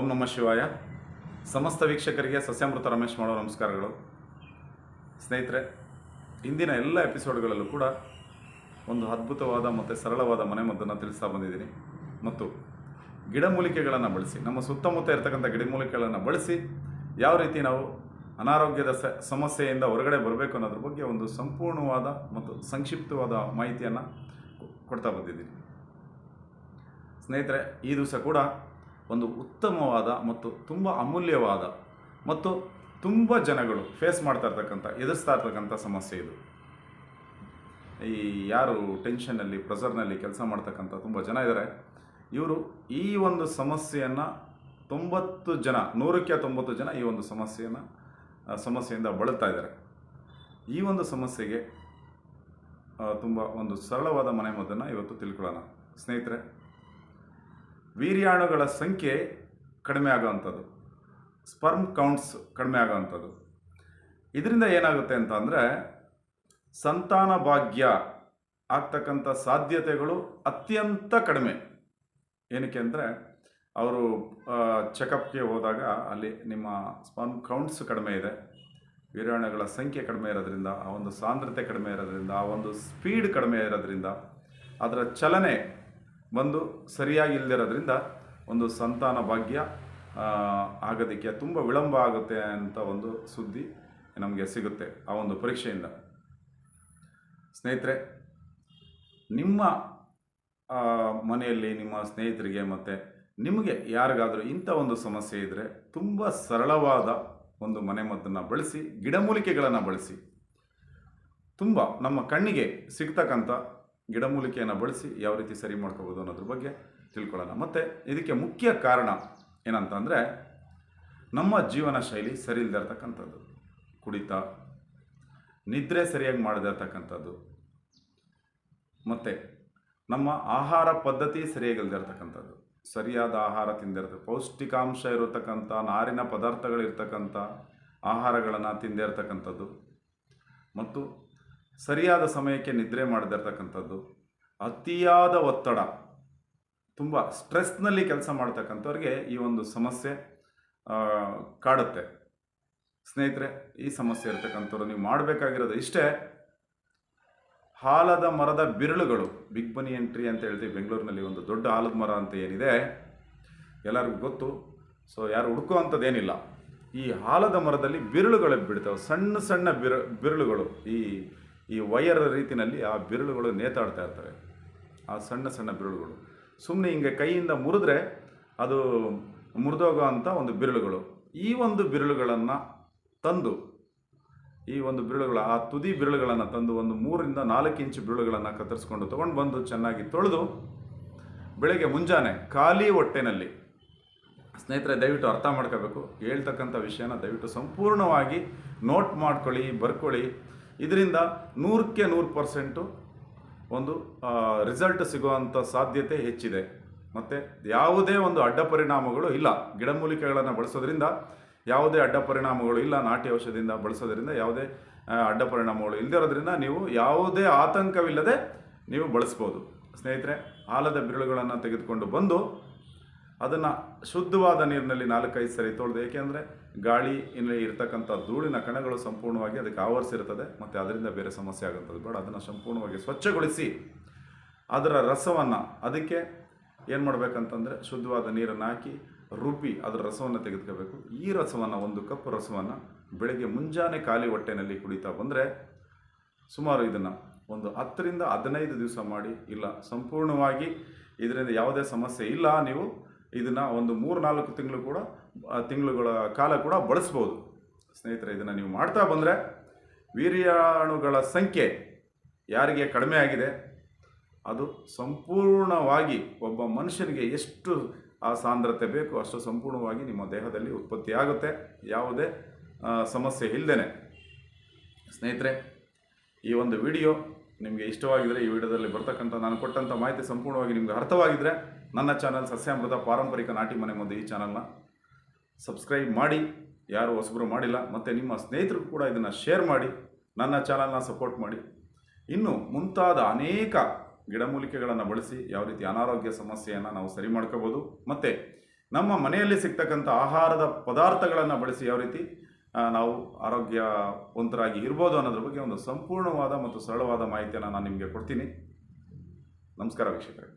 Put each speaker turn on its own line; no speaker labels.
ಓಂ ನಮಃ ಶಿವಾಯ. ಸಮಸ್ತ ವೀಕ್ಷಕರಿಗೆ ಸಸ್ಯಾಮೃತ ರಮೇಶ್ ಮಾಡೋ ನಮಸ್ಕಾರಗಳು. ಸ್ನೇಹಿತರೆ, ಇಂದಿನ ಎಲ್ಲ ಎಪಿಸೋಡ್ಗಳಲ್ಲೂ ಕೂಡ ಒಂದು ಅದ್ಭುತವಾದ ಮತ್ತು ಸರಳವಾದ ಮನೆಮದ್ದನ್ನು ತಿಳಿಸ್ತಾ ಬಂದಿದ್ದೀನಿ. ಮತ್ತು ಗಿಡಮೂಲಿಕೆಗಳನ್ನು ಬಳಸಿ, ನಮ್ಮ ಸುತ್ತಮುತ್ತ ಇರತಕ್ಕಂಥ ಗಿಡಮೂಲಿಕೆಗಳನ್ನು ಬಳಸಿ ಯಾವ ರೀತಿ ನಾವು ಅನಾರೋಗ್ಯದ ಸಮಸ್ಯೆಯಿಂದ ಹೊರಗಡೆ ಬರಬೇಕು ಅನ್ನೋದ್ರ ಬಗ್ಗೆ ಒಂದು ಸಂಪೂರ್ಣವಾದ ಮತ್ತು ಸಂಕ್ಷಿಪ್ತವಾದ ಮಾಹಿತಿಯನ್ನು ಕೊಡ್ತಾ ಬಂದಿದ್ದೀನಿ. ಸ್ನೇಹಿತರೆ, ಈ ದಿವಸ ಕೂಡ ಒಂದು ಉತ್ತಮವಾದ ಮತ್ತು ತುಂಬ ಅಮೂಲ್ಯವಾದ ಮತ್ತು ತುಂಬ ಜನಗಳು ಫೇಸ್ ಮಾಡ್ತಾ ಇರ್ತಕ್ಕಂಥ, ಎದುರಿಸ್ತಾ ಇರ್ತಕ್ಕಂಥ ಸಮಸ್ಯೆ ಇದು. ಈ ಯಾರು ಟೆನ್ಷನ್ನಲ್ಲಿ ಪ್ರೆಸರ್ನಲ್ಲಿ ಕೆಲಸ ಮಾಡ್ತಕ್ಕಂಥ ತುಂಬ ಜನ ಇದ್ದಾರೆ ಇವರು ಈ ಒಂದು ಸಮಸ್ಯೆಯನ್ನು ತೊಂಬತ್ತು ಜನ, ನೂರಕ್ಕೆ ತೊಂಬತ್ತು ಜನ ಈ ಒಂದು ಸಮಸ್ಯೆಯನ್ನು ಸಮಸ್ಯೆಯಿಂದ ಬಳಲ್ತಾ ಇದ್ದಾರೆ ಈ ಒಂದು ಸಮಸ್ಯೆಗೆ ತುಂಬ ಒಂದು ಸರಳವಾದ ಮನೆಮದ್ದನ್ನು ಇವತ್ತು ತಿಳ್ಕೊಳ್ಳೋಣ. ಸ್ನೇಹಿತರೆ ವೀರ್ಯಾಣುಗಳ ಸಂಖ್ಯೆ ಕಡಿಮೆ ಆಗೋವಂಥದ್ದು. ಸ್ಪರ್ಮ್ ಕೌಂಟ್ಸ್ ಕಡಿಮೆ ಆಗೋವಂಥದ್ದು. ಇದರಿಂದ ಏನಾಗುತ್ತೆ ಅಂತ ಅಂದರೆ ಸಂತಾನ ಭಾಗ್ಯ ಆಗ್ತಕ್ಕಂಥ ಸಾಧ್ಯತೆಗಳು ಅತ್ಯಂತ ಕಡಿಮೆ. ಏನಕ್ಕೆ ಅಂದರೆ ಅವರು ಚೆಕಪ್ಗೆ ಹೋದಾಗ ಅಲ್ಲಿ ನಿಮ್ಮ ಸ್ಪರ್ಮ್ ಕೌಂಟ್ಸ್ ಕಡಿಮೆ ಇದೆ. ವೀರ್ಯಾಣುಗಳ ಸಂಖ್ಯೆ ಕಡಿಮೆ ಇರೋದ್ರಿಂದ, ಆ ಒಂದು ಸಾಂದ್ರತೆ ಕಡಿಮೆ ಇರೋದ್ರಿಂದ, ಆ ಒಂದು ಸ್ಪೀಡ್ ಕಡಿಮೆ ಇರೋದ್ರಿಂದ, ಅದರ ಚಲನೆ ಬಂದು ಸರಿಯಾಗಿ ಇಲ್ಲದಿರೋದ್ರಿಂದ ಒಂದು ಸಂತಾನ ಭಾಗ್ಯ ಆಗೋದಕ್ಕೆ ತುಂಬ ವಿಳಂಬ ಆಗುತ್ತೆ ಅಂತ ಒಂದು ಸುದ್ದಿ ನಮಗೆ ಸಿಗುತ್ತೆ ಆ ಒಂದು ಪರೀಕ್ಷೆಯಿಂದ. ಸ್ನೇಹಿತರೆ, ನಿಮ್ಮ ಮನೆಯಲ್ಲಿ ನಿಮ್ಮ ಸ್ನೇಹಿತರಿಗೆ ಮತ್ತು ನಿಮಗೆ ಯಾರಿಗಾದರೂ ಇಂಥ ಒಂದು ಸಮಸ್ಯೆ ಇದ್ದರೆ ತುಂಬ ಸರಳವಾದ ಒಂದು ಮನೆಮದ್ದನ್ನು ಬಳಸಿ, ಗಿಡಮೂಲಿಕೆಗಳನ್ನು ಬಳಸಿ. ತುಂಬ ನಮ್ಮ ಕಣ್ಣಿಗೆ ಸಿಗ್ತಕ್ಕಂಥ ಗಿಡಮೂಲಿಕೆಯನ್ನು ಬಳಸಿ ಯಾವ ರೀತಿ ಸರಿ ಮಾಡ್ಕೋಬೋದು ಅನ್ನೋದ್ರ ಬಗ್ಗೆ ತಿಳ್ಕೊಳ್ಳೋಣ. ಮತ್ತು ಇದಕ್ಕೆ ಮುಖ್ಯ ಕಾರಣ ಏನಂತಂದರೆ ನಮ್ಮ ಜೀವನ ಶೈಲಿ ಸರಿ ಇಲ್ಲದೆ ಇರ್ತಕ್ಕಂಥದ್ದು. ಕುಡಿತ, ನಿದ್ರೆ ಸರಿಯಾಗಿ ಮಾಡದೇ ಇರ್ತಕ್ಕಂಥದ್ದು. ಮತ್ತು ನಮ್ಮ ಆಹಾರ ಪದ್ಧತಿ ಸರಿಯಾಗಿಲ್ಲದೆ ಇರ್ತಕ್ಕಂಥದ್ದು. ಸರಿಯಾದ ಆಹಾರ ತಿಂದಿರ್ತದೆ ಪೌಷ್ಟಿಕಾಂಶ ಇರತಕ್ಕಂಥ, ನಾರಿನ ಪದಾರ್ಥಗಳಿರ್ತಕ್ಕಂಥ ಆಹಾರಗಳನ್ನು ತಿಂದೇ ಇರ್ತಕ್ಕಂಥದ್ದು. ಮತ್ತು ಸರಿಯಾದ ಸಮಯಕ್ಕೆ ನಿದ್ರೆ ಮಾಡದೇ ಇರ್ತಕ್ಕಂಥದ್ದು ಅತಿಯಾದ ಒತ್ತಡ, ತುಂಬ ಸ್ಟ್ರೆಸ್ನಲ್ಲಿ ಕೆಲಸ ಮಾಡ್ತಕ್ಕಂಥವ್ರಿಗೆ ಈ ಒಂದು ಸಮಸ್ಯೆ ಕಾಡುತ್ತೆ. ಸ್ನೇಹಿತರೆ, ಈ ಸಮಸ್ಯೆ ಇರ್ತಕ್ಕಂಥವ್ರು ನೀವು ಮಾಡಬೇಕಾಗಿರೋದು ಇಷ್ಟೇ. ಹಾಲದ ಮರದ ಬಿರುಳುಗಳು ಬಿಗ್ ಬನಿ ಎಂಟ್ರಿ ಅಂತ ಹೇಳ್ತೀವಿ ಬೆಂಗಳೂರಿನಲ್ಲಿ ಒಂದು ದೊಡ್ಡ ಆಲದ ಮರ ಅಂತ ಏನಿದೆ, ಎಲ್ಲರಿಗೂ ಗೊತ್ತು. ಸೊ ಯಾರು ಹುಡುಕುವಂಥದ್ದೇನಿಲ್ಲ. ಈ ಆಲದ ಮರದಲ್ಲಿ ಬಿರುಳುಗಳು ಬಿಡ್ತಾವೆ. ಸಣ್ಣ ಸಣ್ಣ ಬಿರು, ಬಿರುಳುಗಳು, ಈ ಈ ವಯರ್ ರೀತಿಯಲ್ಲಿ ಆ ಬಿರುಳುಗಳು ನೇತಾಡ್ತಾ ಇರ್ತವೆ. ಆ ಸಣ್ಣ ಸಣ್ಣ ಬಿರುಳುಗಳು. ಸುಮ್ಮನೆ ಹಿಂಗೆ ಕೈಯಿಂದ ಮುರಿದ್ರೆ ಅದು ಮುರಿದೋಗೋ ಅಂಥ ಒಂದು ಬಿರುಳುಗಳು. ಈ ಒಂದು ಬಿರುಳುಗಳನ್ನು ತಂದು, ಈ ಒಂದು ಬಿರುಳುಗಳು, ಆ ತುದಿ ಬಿರುಳುಗಳನ್ನು ತಂದು ಒಂದು ಮೂರರಿಂದ ನಾಲ್ಕು ಇಂಚು ಬಿರುಳುಗಳನ್ನು ಕತ್ತರಿಸ್ಕೊಂಡು ತೊಗೊಂಡು ಬಂದು ಚೆನ್ನಾಗಿ ತೊಳೆದು ಬೆಳಗ್ಗೆ ಮುಂಜಾನೆ ಖಾಲಿ ಹೊಟ್ಟೆನಲ್ಲಿ ಸ್ನೇಹಿತರೆ ದಯವಿಟ್ಟು ಅರ್ಥ ಮಾಡ್ಕೋಬೇಕು. ಹೇಳ್ತಕ್ಕಂಥ ವಿಷಯನ ದಯವಿಟ್ಟು ಸಂಪೂರ್ಣವಾಗಿ ನೋಟ್ ಮಾಡ್ಕೊಳ್ಳಿ, ಬರ್ಕೊಳ್ಳಿ. ಇದರಿಂದ ನೂರಕ್ಕೆ ನೂರು ಪರ್ಸೆಂಟು ಒಂದು ರಿಸಲ್ಟ್ ಸಿಗುವಂಥ ಸಾಧ್ಯತೆ ಹೆಚ್ಚಿದೆ. ಮತ್ತು ಯಾವುದೇ ಒಂದು ಅಡ್ಡ ಪರಿಣಾಮಗಳು ಇಲ್ಲ. ಗಿಡಮೂಲಿಕೆಗಳನ್ನು ಬಳಸೋದ್ರಿಂದ ಯಾವುದೇ ಅಡ್ಡ ಪರಿಣಾಮಗಳು ಇಲ್ಲ. ನಾಟಿ ಔಷಧದಿಂದ ಬಳಸೋದ್ರಿಂದ ಯಾವುದೇ ಅಡ್ಡ ಪರಿಣಾಮಗಳು ಇಲ್ಲದಿರೋದ್ರಿಂದ ನೀವು ಯಾವುದೇ ಆತಂಕವಿಲ್ಲದೆ ನೀವು ಬಳಸ್ಬೋದು. ಸ್ನೇಹಿತರೆ ಆಲದ ಬಿರುಳುಗಳನ್ನು ತೆಗೆದುಕೊಂಡು ಬಂದು ಅದನ್ನು ಶುದ್ಧವಾದ ನೀರಿನಲ್ಲಿ ನಾಲ್ಕೈದು ಸರಿ ತೊಳೆದು, ಏಕೆಂದರೆ ಗಾಳಿ ಇಲ್ಲಿ ಇರತಕ್ಕಂಥ ಧೂಳಿನ ಕಣಗಳು ಸಂಪೂರ್ಣವಾಗಿ ಅದಕ್ಕೆ ಆವರಿಸಿರ್ತದೆ ಮತ್ತು ಅದರಿಂದ ಬೇರೆ ಸಮಸ್ಯೆ ಆಗುತ್ತದೆ ಬೇಡ. ಅದನ್ನು ಸಂಪೂರ್ಣವಾಗಿ ಸ್ವಚ್ಛಗೊಳಿಸಿ ಅದರ ರಸವನ್ನು ಅದಕ್ಕೆ ಏನು ಮಾಡಬೇಕಂತಂದರೆ ಶುದ್ಧವಾದ ನೀರನ್ನು ಹಾಕಿ ರುಬ್ಬಿ ಅದರ ರಸವನ್ನು ತೆಗೆದುಕೋಬೇಕು. ಈ ರಸವನ್ನು, ಒಂದು ಕಪ್ ರಸವನ್ನು ಬೆಳಗ್ಗೆ ಮುಂಜಾನೆ ಖಾಲಿ ಹೊಟ್ಟೆನಲ್ಲಿ ಕುಡಿತಾ ಬಂದರೆ ಸುಮಾರು ಇದನ್ನು ಒಂದು ಹತ್ತರಿಂದ ಹದಿನೈದು ದಿವಸ ಮಾಡಿ, ಇಲ್ಲ, ಸಂಪೂರ್ಣವಾಗಿ ಇದರಿಂದ ಯಾವುದೇ ಸಮಸ್ಯೆ ಇಲ್ಲ, ನೀವು ಇದನ್ನು ಒಂದು ಮೂರು ನಾಲ್ಕು ತಿಂಗಳು ಕೂಡ ತಿಂಗಳುಗಳ ಕಾಲ ಕೂಡ ಬಳಸ್ಬೋದು. ಸ್ನೇಹಿತರೆ, ಇದನ್ನು ನೀವು ಮಾಡ್ತಾ ಬಂದರೆ ವೀರ್ಯಾಣುಗಳ ಸಂಖ್ಯೆ ಯಾರಿಗೆ ಕಡಿಮೆ ಆಗಿದೆ, ಅದು ಸಂಪೂರ್ಣವಾಗಿ ಒಬ್ಬ ಮನುಷ್ಯನಿಗೆ ಎಷ್ಟು ಆ ಸಾಂದ್ರತೆ ಬೇಕು ಅಷ್ಟು ಸಂಪೂರ್ಣವಾಗಿ ನಿಮ್ಮ ದೇಹದಲ್ಲಿ ಉತ್ಪತ್ತಿಯಾಗುತ್ತೆ ಯಾವುದೇ ಸಮಸ್ಯೆ ಇಲ್ಲದೇ ಸ್ನೇಹಿತರೆ, ಈ ಒಂದು ವಿಡಿಯೋ ನಿಮಗೆ ಇಷ್ಟವಾಗಿದ್ದರೆ ಈ ವಿಡಿಯೋದಲ್ಲಿ ಬರ್ತಕ್ಕಂಥ ನಾನು ಕೊಟ್ಟಂಥ ಮಾಹಿತಿ ಸಂಪೂರ್ಣವಾಗಿ ನಿಮಗೆ ಅರ್ಥವಾಗಿದ್ದರೆ ನನ್ನ ಚಾನಲ್ ಸಸ್ಯಾಮೃತ ಪಾರಂಪರಿಕ ನಾಟಿ ಮನೆ ಮುಂದೆ ಈ ಚಾನಲ್ನ ಸಬ್ಸ್ಕ್ರೈಬ್ ಮಾಡಿ, ಯಾರು ಹೊಸಬರು ಮಾಡಿಲ್ಲ, ಮತ್ತು ನಿಮ್ಮ ಸ್ನೇಹಿತರು ಕೂಡ ಇದನ್ನು ಶೇರ್ ಮಾಡಿ, ನನ್ನ ಚಾನಲ್ನ ಸಪೋರ್ಟ್ ಮಾಡಿ. ಇನ್ನು ಮುಂತಾದ ಅನೇಕ ಗಿಡಮೂಲಿಕೆಗಳನ್ನು ಬಳಸಿ ಯಾವ ರೀತಿ ಅನಾರೋಗ್ಯ ಸಮಸ್ಯೆಯನ್ನು ನಾವು ಸರಿ ಮಾಡ್ಕೋಬೋದು, ಮತ್ತು ನಮ್ಮ ಮನೆಯಲ್ಲಿ ಸಿಗ್ತಕ್ಕಂಥ ಆಹಾರದ ಪದಾರ್ಥಗಳನ್ನು ಬಳಸಿ ಯಾವ ರೀತಿ ನಾವು ಆರೋಗ್ಯವಂತರಾಗಿ ಇರ್ಬೋದು ಅನ್ನೋದ್ರ ಬಗ್ಗೆ ಒಂದು ಸಂಪೂರ್ಣವಾದ ಮತ್ತು ಸರಳವಾದ ಮಾಹಿತಿಯನ್ನು ನಾನು ನಿಮಗೆ ಕೊಡ್ತೀನಿ. ನಮಸ್ಕಾರ ವೀಕ್ಷಕರೇ.